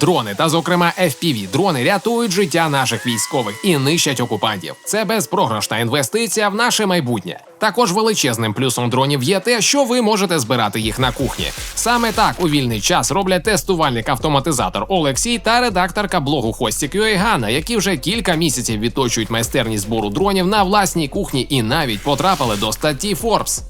Дрони та, зокрема, fpv дрони рятують життя наших військових і нищать окупантів. Це безпрограшна інвестиція в наше майбутнє. Також величезним плюсом дронів є те, що ви можете збирати їх на кухні. Саме так у вільний час роблять тестувальник-автоматизатор Олексій та редакторка блогу Хостік.ua Ганна, які вже кілька місяців відточують майстерність збору дронів на власній кухні і навіть потрапили до статті Forbes.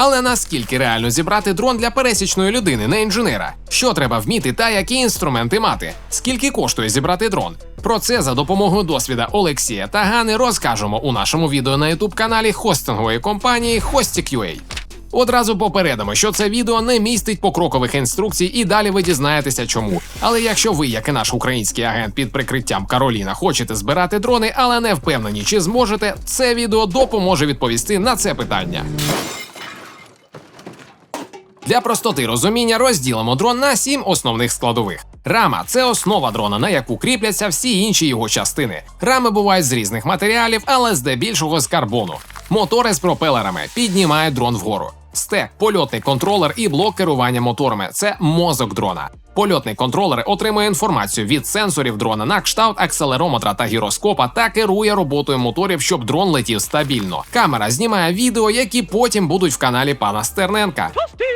Але наскільки реально зібрати дрон для пересічної людини, не інженера? Що треба вміти та які інструменти мати? Скільки коштує зібрати дрон? Про це за допомогою досвіда Олексія та Гани розкажемо у нашому відео на youtube каналі хостингової компанії Hostik.ua. Одразу попередимо, що це відео не містить покрокових інструкцій, і далі ви дізнаєтеся чому. Але якщо ви, як і наш український агент під прикриттям Кароліна, хочете збирати дрони, але не впевнені, чи зможете, це відео допоможе відповісти на це питання. Для простоти розуміння розділимо дрон на сім основних складових. Рама це основа дрона, на яку кріпляться всі інші його частини. Рами бувають з різних матеріалів, але здебільшого з карбону. Мотори з пропелерами піднімають дрон вгору. Стек, польотний контролер і блок керування моторами це мозок дрона. Польотний контролер отримує інформацію від сенсорів дрона на кшталт акселерометра та гіроскопа та керує роботою моторів, щоб дрон летів стабільно. Камера знімає відео, які потім будуть в каналі пана Стерненка.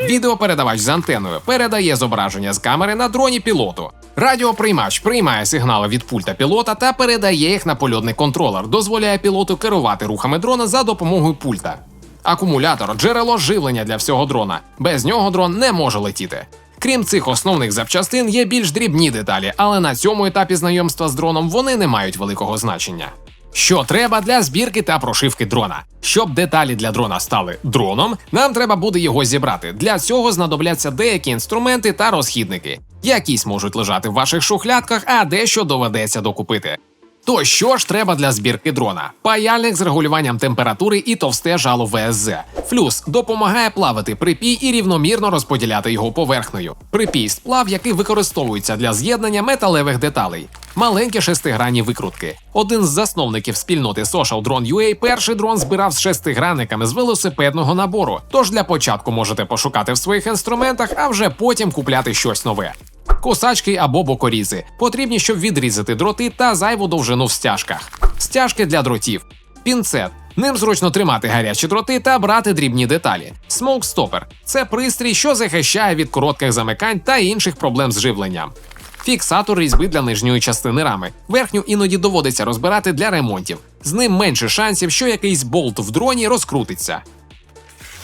Відеопередавач з антеною передає зображення з камери на дроні пілоту. Радіоприймач приймає сигнали від пульта пілота та передає їх на польотний контролер, дозволяє пілоту керувати рухами дрона за допомогою пульта. Акумулятор джерело живлення для всього дрона. Без нього дрон не може летіти. Крім цих основних запчастин, є більш дрібні деталі, але на цьому етапі знайомства з дроном вони не мають великого значення. Що треба для збірки та прошивки дрона? Щоб деталі для дрона стали дроном, нам треба буде його зібрати. Для цього знадобляться деякі інструменти та розхідники. Якісь можуть лежати в ваших шухлядках, а дещо доведеться докупити. То що ж треба для збірки дрона? Паяльник з регулюванням температури і товсте жало ВСЗ. Флюс допомагає плавити припій і рівномірно розподіляти його поверхнею. Припій сплав, який використовується для з'єднання металевих деталей. Маленькі шестигранні викрутки. Один з засновників спільноти Social Drone UA перший дрон збирав з шестигранниками з велосипедного набору. Тож для початку можете пошукати в своїх інструментах, а вже потім купляти щось нове. Косачки або бокорізи потрібні, щоб відрізати дроти та зайву довжину в стяжках. Стяжки для дротів, пінцет. Ним зручно тримати гарячі дроти та брати дрібні деталі. Stopper – це пристрій, що захищає від коротких замикань та інших проблем з живленням. Фіксатор різьби для нижньої частини рами. Верхню іноді доводиться розбирати для ремонтів. З ним менше шансів, що якийсь болт в дроні розкрутиться.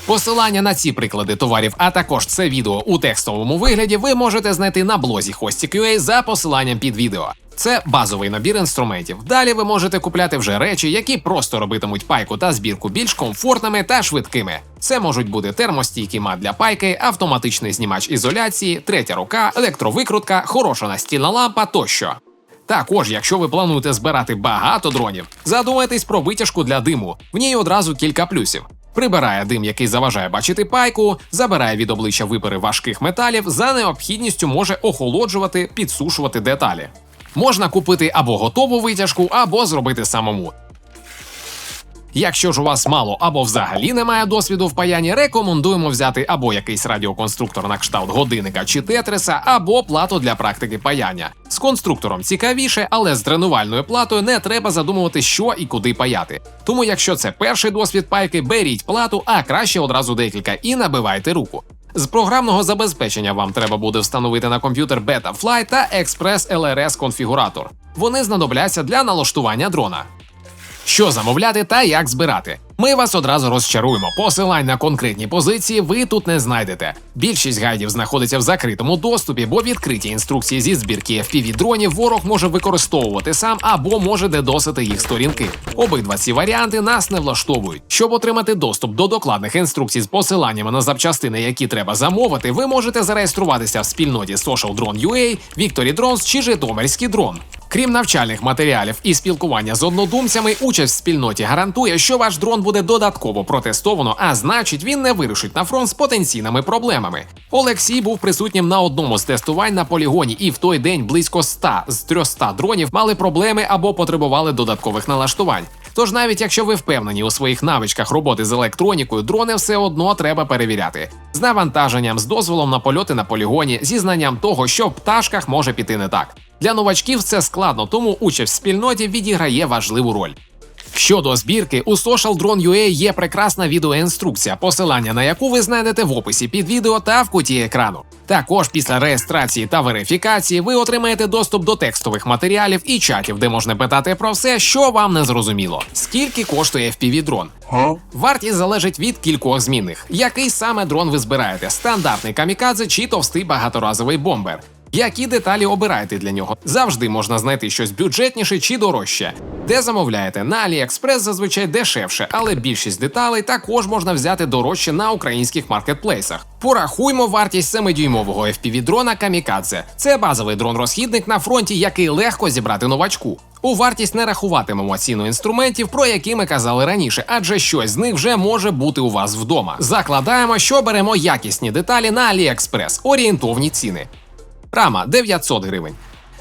Посилання на ці приклади товарів, а також це відео у текстовому вигляді, ви можете знайти на блозі Hostik.ua за посиланням під відео. Це базовий набір інструментів. Далі ви можете купляти вже речі, які просто робитимуть пайку та збірку більш комфортними та швидкими. Це можуть бути термостійкий мат для пайки, автоматичний знімач ізоляції, третя рука, електровикрутка, хороша настільна лампа тощо. Також, якщо ви плануєте збирати багато дронів, задумайтесь про витяжку для диму. В ній одразу кілька плюсів. Прибирає дим, який заважає бачити пайку, забирає від обличчя випари важких металів, за необхідністю може охолоджувати, підсушувати деталі. Можна купити або готову витяжку, або зробити самому. Якщо ж у вас мало або взагалі немає досвіду в паянні, рекомендуємо взяти або якийсь радіоконструктор на кшталт годинника чи тетриса, або плату для практики паяння. З конструктором цікавіше, але з тренувальною платою не треба задумувати, що і куди паяти. Тому, якщо це перший досвід пайки, беріть плату, а краще одразу декілька і набивайте руку. З програмного забезпечення вам треба буде встановити на комп'ютер Betafly та Express LRS конфігуратор. Вони знадобляться для налаштування дрона. Що замовляти та як збирати? Ми вас одразу розчаруємо. Посилань на конкретні позиції ви тут не знайдете. Більшість гайдів знаходиться в закритому доступі, бо відкриті інструкції зі збірки fpv дронів ворог може використовувати сам або може дедосити їх сторінки. Обидва ці варіанти нас не влаштовують. Щоб отримати доступ до докладних інструкцій з посиланнями на запчастини, які треба замовити, ви можете зареєструватися в спільноті Social Drone UA, Victory Drones чи Житомирський дрон. Крім навчальних матеріалів і спілкування з однодумцями, участь в спільноті гарантує, що ваш дрон буде додатково протестовано, а значить, він не вирушить на фронт з потенційними проблемами. Олексій був присутнім на одному з тестувань на полігоні, і в той день близько 100 з 300 дронів мали проблеми або потребували додаткових налаштувань. Тож навіть якщо ви впевнені у своїх навичках роботи з електронікою, дрони все одно треба перевіряти з навантаженням, з дозволом на польоти на полігоні, зі знанням того, що в пташках може піти не так. Для новачків це складно, тому участь в спільноті відіграє важливу роль. Щодо збірки, у SocialDrone.ua є прекрасна відеоінструкція, посилання на яку ви знайдете в описі під відео та в куті екрану. Також після реєстрації та верифікації ви отримаєте доступ до текстових матеріалів і чатів, де можна питати про все, що вам не зрозуміло. Скільки коштує FPV-дрон? Вартість залежить від кількох змінних. Який саме дрон ви збираєте? Стандартний камікадзе чи товстий багаторазовий бомбер? Які деталі обираєте для нього? Завжди можна знайти щось бюджетніше чи дорожче. Де замовляєте? На AliExpress зазвичай дешевше, але більшість деталей також можна взяти дорожче на українських маркетплейсах. Порахуймо вартість 7-дюймового FPV-дрона Камікадзе. Це базовий дрон-розхідник на фронті, який легко зібрати новачку. У вартість не рахуватимемо ціну інструментів, про які ми казали раніше, адже щось з них вже може бути у вас вдома. Закладаємо, що беремо якісні деталі на AliExpress, орієнтовні ціни. Рама 900 гривень.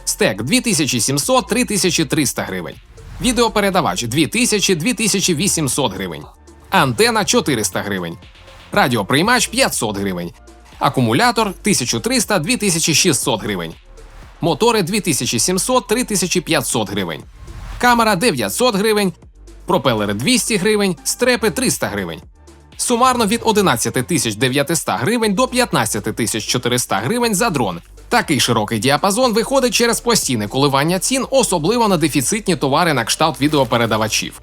Стек 2700-3300 гривень. Відеопередавач 2000-2800 гривень. Антена 400 гривень. Радіоприймач 500 гривень. Акумулятор 1300-2600 гривень. Мотори 2700-3500 гривень. Камера 900 гривень. Пропелери 200 гривень. Стрепи 300 гривень. Сумарно від 11 900 гривень до 15 400 гривень за дрон. Такий широкий діапазон виходить через постійне коливання цін, особливо на дефіцитні товари на кшталт відеопередавачів.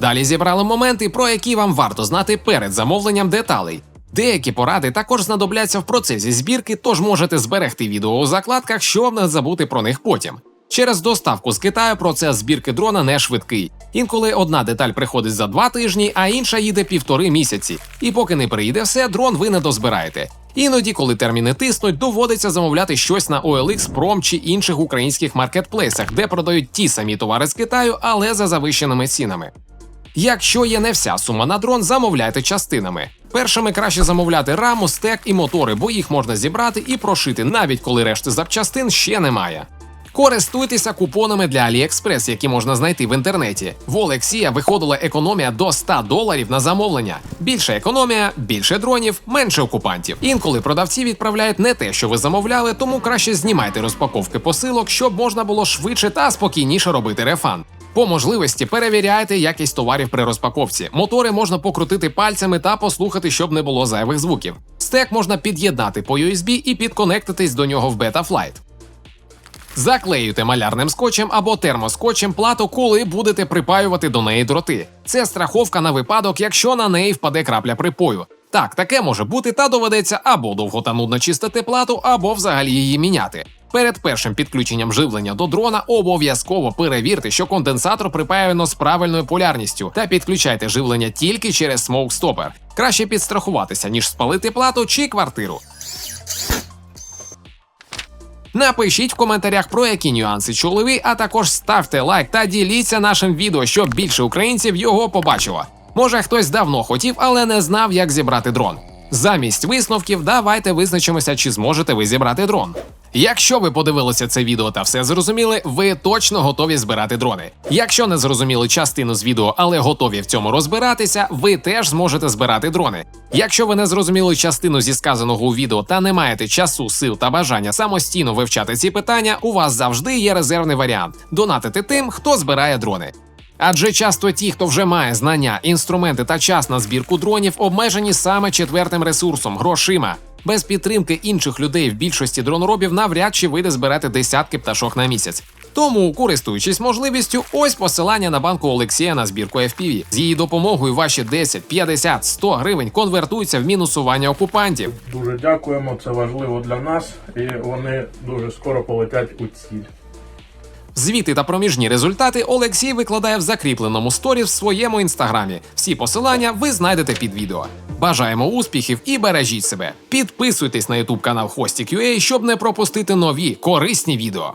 Далі зібрали моменти, про які вам варто знати перед замовленням деталей. Деякі поради також знадобляться в процесі збірки, тож можете зберегти відео у закладках, щоб не забути про них потім. Через доставку з Китаю процес збірки дрона не швидкий. Інколи одна деталь приходить за два тижні, а інша їде півтори місяці. І поки не приїде все, дрон ви не дозбираєте. Іноді, коли терміни тиснуть, доводиться замовляти щось на OLX, Prom чи інших українських маркетплейсах, де продають ті самі товари з Китаю, але за завищеними цінами. Якщо є не вся сума на дрон, замовляйте частинами. Першими краще замовляти раму, стек і мотори, бо їх можна зібрати і прошити, навіть коли решти запчастин ще немає. Користуйтеся купонами для AliExpress, які можна знайти в інтернеті. В Олексія виходила економія до 100 доларів на замовлення. Більша економія, більше дронів, менше окупантів. Інколи продавці відправляють не те, що ви замовляли, тому краще знімайте розпаковки посилок, щоб можна було швидше та спокійніше робити рефан. По можливості перевіряйте якість товарів при розпаковці. Мотори можна покрутити пальцями та послухати, щоб не було зайвих звуків. Стек можна під'єднати по USB і підконектитись до нього в Betaflight. Заклеюйте малярним скотчем або термоскотчем плату, коли будете припаювати до неї дроти. Це страховка на випадок, якщо на неї впаде крапля припою. Так, таке може бути, та доведеться або довго та нудно чистити плату, або взагалі її міняти. Перед першим підключенням живлення до дрона обов'язково перевірте, що конденсатор припаяно з правильною полярністю, та підключайте живлення тільки через Stopper. Краще підстрахуватися, ніж спалити плату чи квартиру. Напишіть в коментарях про які нюанси чули ви, а також ставте лайк та діліться нашим відео, щоб більше українців його побачило. Може, хтось давно хотів, але не знав, як зібрати дрон. Замість висновків, давайте визначимося, чи зможете ви зібрати дрон. Якщо ви подивилися це відео та все зрозуміли, ви точно готові збирати дрони. Якщо не зрозуміли частину з відео, але готові в цьому розбиратися, ви теж зможете збирати дрони. Якщо ви не зрозуміли частину зі сказаного у відео та не маєте часу, сил та бажання самостійно вивчати ці питання, у вас завжди є резервний варіант донатити тим, хто збирає дрони. Адже часто ті, хто вже має знання, інструменти та час на збірку дронів, обмежені саме четвертим ресурсом грошима. Без підтримки інших людей в більшості дроноробів навряд чи вийде збирати десятки пташок на місяць. Тому, користуючись можливістю, ось посилання на банку Олексія на збірку FPV. З її допомогою ваші 10, 50, 100 гривень конвертуються в мінусування окупантів. Дуже дякуємо, це важливо для нас, і вони дуже скоро полетять у ціль. Звіти та проміжні результати Олексій викладає в закріпленому сторі в своєму інстаграмі. Всі посилання ви знайдете під відео. Бажаємо успіхів і бережіть себе. Підписуйтесь на ютуб канал Хостік.ua, щоб не пропустити нові корисні відео.